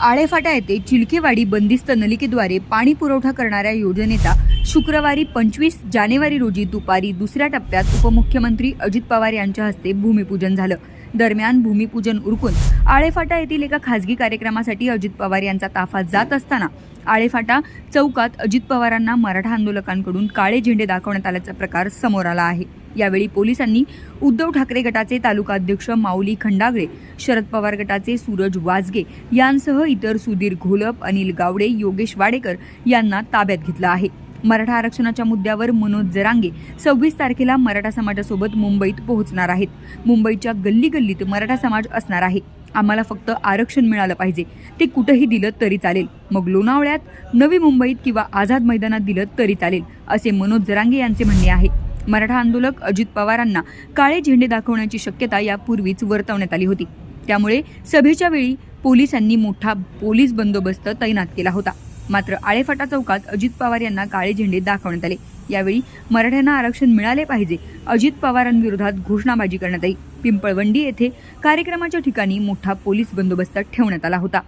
आळेफाटा येथे चिलकेवाडी बंदिस्त नलिकेद्वारे पाणी पुरवठा करणाऱ्या योजनेचा शुक्रवारी पंचवीस जानेवारी रोजी दुपारी दुसऱ्या टप्प्यात उपमुख्यमंत्री अजित पवार यांच्या हस्ते भूमिपूजन झालं. दरम्यान भूमिपूजन उरकून आळेफाटा येथील एका खासगी कार्यक्रमासाठी अजित पवार यांचा ताफा जात असताना आळेफाटा चौकात अजित पवारांना मराठा आंदोलकांकडून काळे झेंडे दाखवण्यात आल्याचा प्रकार समोर आला आहे. यावेळी पोलिसांनी उद्धव ठाकरे गटाचे तालुका अध्यक्ष माऊली खंडागळे शरद पवार गटाचे सूरज वाजगे यांसह इतर सुधीर घोलप अनिल गावडे योगेश वाडेकर यांना ताब्यात घेतलं आहे. मराठा आरक्षणाच्या मुद्द्यावर मनोज जरांगे सव्वीस तारखेला मराठा समाजासोबत मुंबईत पोहोचणार आहेत. मुंबईच्या गल्ली गल्लीत मराठा समाज असणार आहे. आम्हाला फक्त आरक्षण मिळालं पाहिजे. ते कुठंही दिलं तरी चालेल. मग लोणावळ्यात नवी मुंबईत किंवा आझाद मैदानात दिलं तरी चालेल असे मनोज जरांगे यांचे म्हणणे आहे. मराठा आंदोलक अजित पवारांना काळे झेंडे दाखवण्याची शक्यता यापूर्वीच वर्तवण्यात आली होती. त्यामुळे सभेच्या वेळी पोलिसांनी मोठा पोलीस बंदोबस्त तैनात केला होता. मात्र आळेफाटा चौकात अजित पवार यांना काळे झेंडे दाखवण्यात आले. यावेळी मराठ्यांना आरक्षण मिळाले पाहिजे. अजित पवारांविरोधात घोषणाबाजी करण्यात आली. पिंपळवंडी येथे कार्यक्रमाच्या ठिकाणी मोठा पोलीस बंदोबस्त ठेवण्यात आला होता.